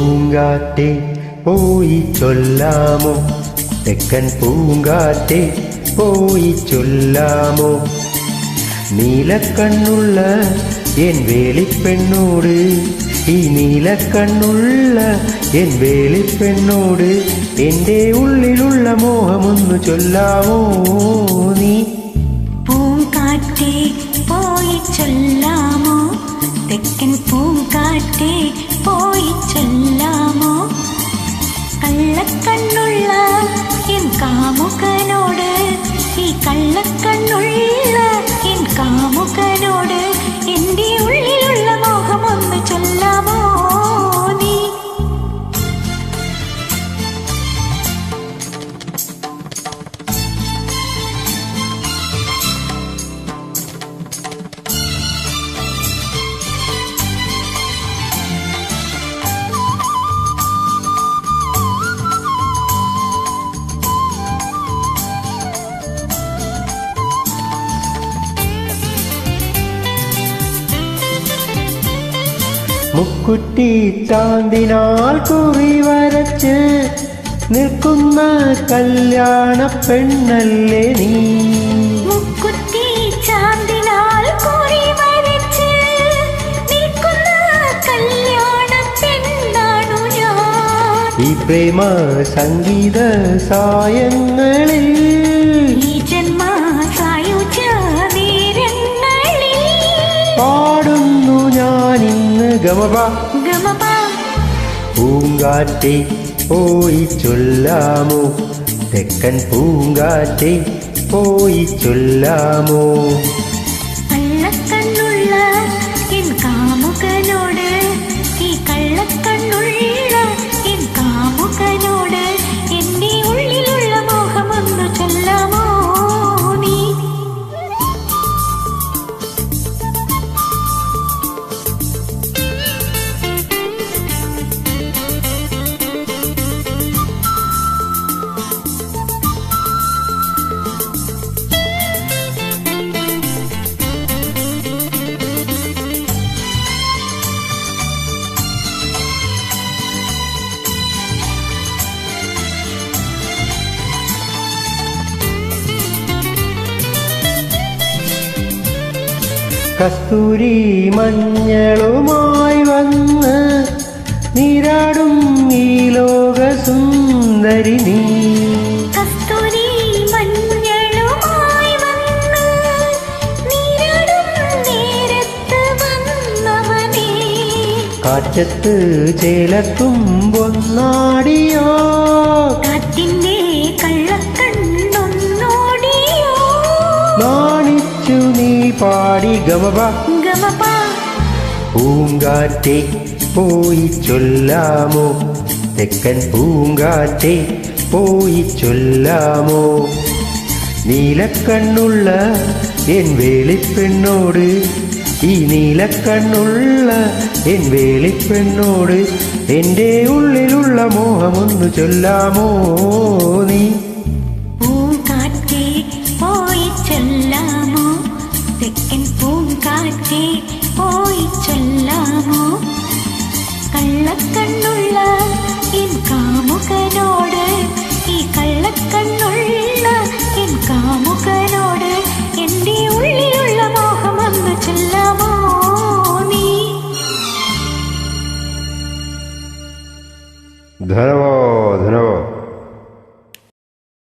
പൂങ്കാറ്റെ പോയി ചൊല്ലാമോ തെക്കൻ പൂങ്കാറ്റെ പോയി ചൊല്ലാമോ നീലക്കണ്ണുള്ള എൻ വേളിപ്പെണ്ണോട് ഈ നീലക്കണ്ണുള്ള എൻ വേളിപ്പെണ്ണോട് എന്റെ ഉള്ളിലുള്ള മോഹമൊന്നു ചൊല്ലാമോ നീ പൂങ്കാറ്റേ പോയി ചൊല്ലാമോ തെക്കൻ പൂങ്കാറ്റേ കാമുകനോട് ഈ കള്ളക്കണ്ണുള്ള മുക്കുറ്റി ചാന്തിനാൽ കുറി വരച്ച് നിൽക്കുന്ന കല്യാണ പെണ്ണല്ലേ നീ? മുക്കുറ്റി ചാന്തിനാൽ കുറി വരച്ച് നിൽക്കുന്ന കല്യാണ പെണ്ണാണു ഞാൻ. ഈ പ്രേമ സംഗീത സായങ്ങളിൽ ഇന്ന് ഗമപ ഗമപ പൂങ്കാറ്റെ പോയി ചൊല്ലാമോ തെക്കൻ പൂങ്കാറ്റെ പോയി ചൊല്ലാമോ കസ്തൂരി മഞ്ഞളുമായി വന്ന് നീരാടും ഈ ലോക സുന്ദരി നീ. കസ്തൂരി ചേലത്തും പൊന്നാടിയോ? കാറ്റത്ത് കാറ്റിന്റെ കള്ളക്കണ്ണൊന്നോടിയോ നാണിച്ചു നീ പാടി ഗമപ. ഗമപ. പൂങ്കാറ്റെ പോയി ചൊല്ലാമോ? തെക്കൻ പൂങ്കാറ്റെ പോയി ചൊല്ലാമോ? നീലക്കണ്ണുള്ള എൻ വേളിപ്പെണ്ണോട് ഈ നീലക്കണ്ണുള്ള എൻ വേളിപ്പെണ്ണോട് എന്റെ ഉള്ളിലുള്ള മോഹമൊന്നു ചൊല്ലാമോ നീ? പൂങ്കാറ്റേ പോയി ചൊല്ലാമോ? കള്ളക്കണ്ണുള്ള എൻ കാമുകനോട് ഈ കള്ളക്കണ്ണുള്ള എൻ കാമുകനോട് എന്റെ ഉള്ളിലുള്ള മോഹമൊന്ന് ചൊല്ലാമോ നീ? ധനവോ